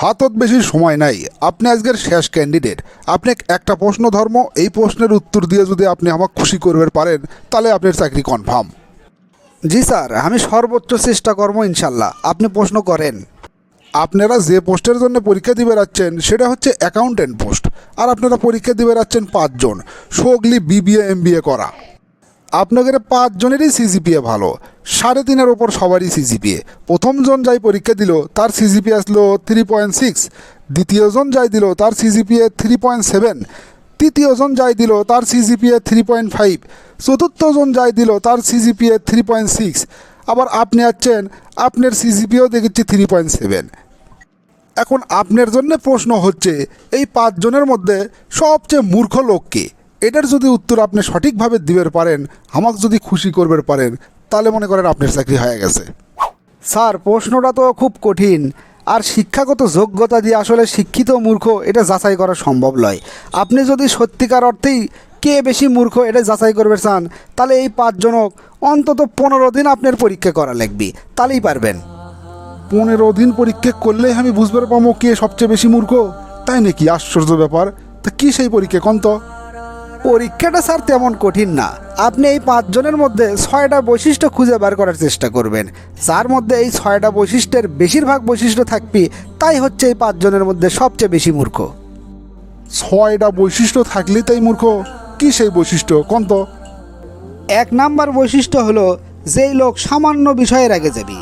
হাতত বেশি সময় নাই। আপনি আজকের শেষ ক্যান্ডিডেট আপনি একটা প্রশ্ন ধর্ম এই প্রশ্নের উত্তর দিয়ে যদি আপনি আমাকে খুশি করবে পারেন তাহলে আপনার চাকরি কনফার্ম জি স্যার আমি সর্বোচ্চ চেষ্টা করব ইনশাল্লাহ। আপনি প্রশ্ন করেন। আপনারা যে পোস্টের জন্য পরীক্ষা দিবে যাচ্ছেন সেটা হচ্ছে অ্যাকাউন্টেন্ট পোস্ট আর আপনারা পরীক্ষা দিবে যাচ্ছেন পাঁচজন। সোগলি বিবিএ এমবিএ করা। আপনাদের পাঁচজনেরই সিজিপিএ ভালো। সাড়ে তিনের ওপর সবারই সিজিপিএ প্রথমজন যাই পরীক্ষা দিল, তার সিজিপিএ আসলো থ্রি পয়েন্ট সিক্স দ্বিতীয়জন যাই দিল, তার সিজিপিএ থ্রি পয়েন্ট সেভেন তৃতীয়জন যাই দিল, তার সিজিপিএ থ্রি পয়েন্ট ফাইভ চতুর্থজন যাই দিল, তার সিজিপিএ থ্রি পয়েন্ট সিক্স আবার আপনি আছেন আপনার সিজিপিও দেখেছি থ্রি পয়েন্ট সেভেন এখন আপনার জন্য প্রশ্ন হচ্ছে, এই পাঁচজনের মধ্যে সবচেয়ে মূর্খ লোককে এটার যদি উত্তর আপনি সঠিকভাবে দিবে পারেন আমাকে যদি খুশি করবে পারেন তাহলে মনে করেন আপনার চাকরি হয়ে গেছে। স্যার প্রশ্নটা তো খুব কঠিন। আর শিক্ষাগত যোগ্যতা দিয়ে আসলে শিক্ষিত মূর্খ এটা যাচাই করা সম্ভব নয়। আপনি যদি সত্যিকার অর্থেই কে বেশি মূর্খ এটা যাচাই করবে চান তাহলে এই পাঁচজনক অন্তত পনেরো দিন আপনার পরীক্ষা করা লাগবে। তাহলেই পারবেন। পনেরো দিন পরীক্ষা করলেই আমি বুঝতে পারব কে সবচেয়ে বেশি মূর্খ? তাই নাকি আশ্চর্য ব্যাপার? তা কী সেই পরীক্ষা কন্ত? পরীক্ষাটা স্যার তেমন কঠিন না। আপনি এই পাঁচজনের মধ্যে ছয়টা বৈশিষ্ট্য খুঁজে বার করার চেষ্টা করবেন। যার মধ্যে এই ছয়টা বৈশিষ্ট্যের বেশিরভাগ বৈশিষ্ট্য থাকবে তাই হচ্ছে এই পাঁচজনের মধ্যে সবচেয়ে বেশি মূর্খ। ছয়টা বৈশিষ্ট্য থাকলেই তাই মূর্খ? কি সেই বৈশিষ্ট্য? কোন তো? এক নাম্বার বৈশিষ্ট্য হলো যেই লোক সামান্য বিষয়ে রেগে যাবি।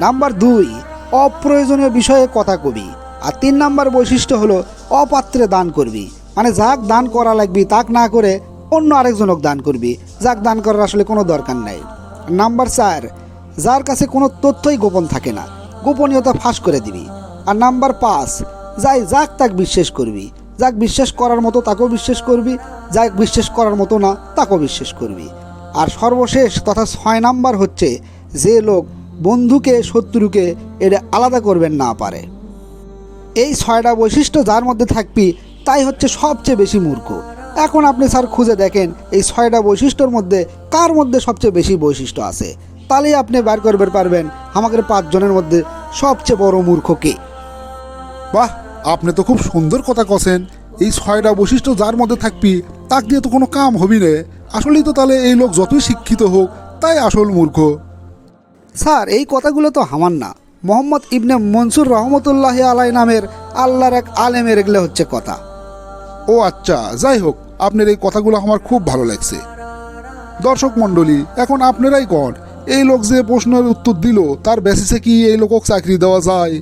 নাম্বার দুই অপ্রয়োজনীয় বিষয়ে কথা কবি। আর তিন নাম্বার বৈশিষ্ট্য হলো অপাত্রে দান করবি। মানে যাক দান করা লাগবি, তাক না করে অন্য আরেকজনক দান করবি। যাক দান করার আসলে কোনো দরকার নাই। নাম্বার চার, যার কাছে কোনো তথ্যই গোপন থাকে না, গোপনীয়তা ফাঁস করে দিবি। আর নাম্বার পাঁচ, যাই যাক তাক বিশ্বাস করবি। যাক বিশ্বাস করার মতো তাকেও বিশ্বাস করবি, যাক বিশ্বাস করার মতো না তাকেও বিশ্বাস করবি। আর সর্বশেষ তথা ছয় নাম্বার হচ্ছে, যে লোক বন্ধুকে, শত্রুকে এটা আলাদা করবেন না পারে। এই ছয়টা বৈশিষ্ট্য যার মধ্যে থাকবি তাই হচ্ছে সবচেয়ে বেশি মূর্খ। এখন আপনি স্যার খুঁজে দেখেন এই ছয়টা বৈশিষ্ট্যর মধ্যে কার মধ্যে সবচেয়ে বেশি বৈশিষ্ট্য আছে। তাহলেই আপনি বার করবে পারবেন আমাদের পাঁচজনের মধ্যে সবচেয়ে বড় মূর্খ কে? বাহ আপনি তো খুব সুন্দর কথা কছেন। এই ছয়টা বৈশিষ্ট্য যার মধ্যে থাকবি তাক দিয়ে তো কোনো কাম হবি না। আসলেই তো তাহলে এই লোক যতই শিক্ষিত হোক তাই আসল মূর্খ। স্যার এই কথাগুলো তো আমার না। মোহাম্মদ ইবনে মনসুর রহমতুল্লাহ আলাই নামের আল্লাহর এক আলেমের এগুলো হচ্ছে কথা। ও আচ্ছা যাই হোক, আপনার এই কথাগুলো আমার খুব ভালো লাগছে। দর্শক মণ্ডলী, এখন আপনারাই কন। এই লোক যে প্রশ্নের উত্তর দিল, তার বেসিসে কি এই লোকক চাকরি দেওয়া যায়?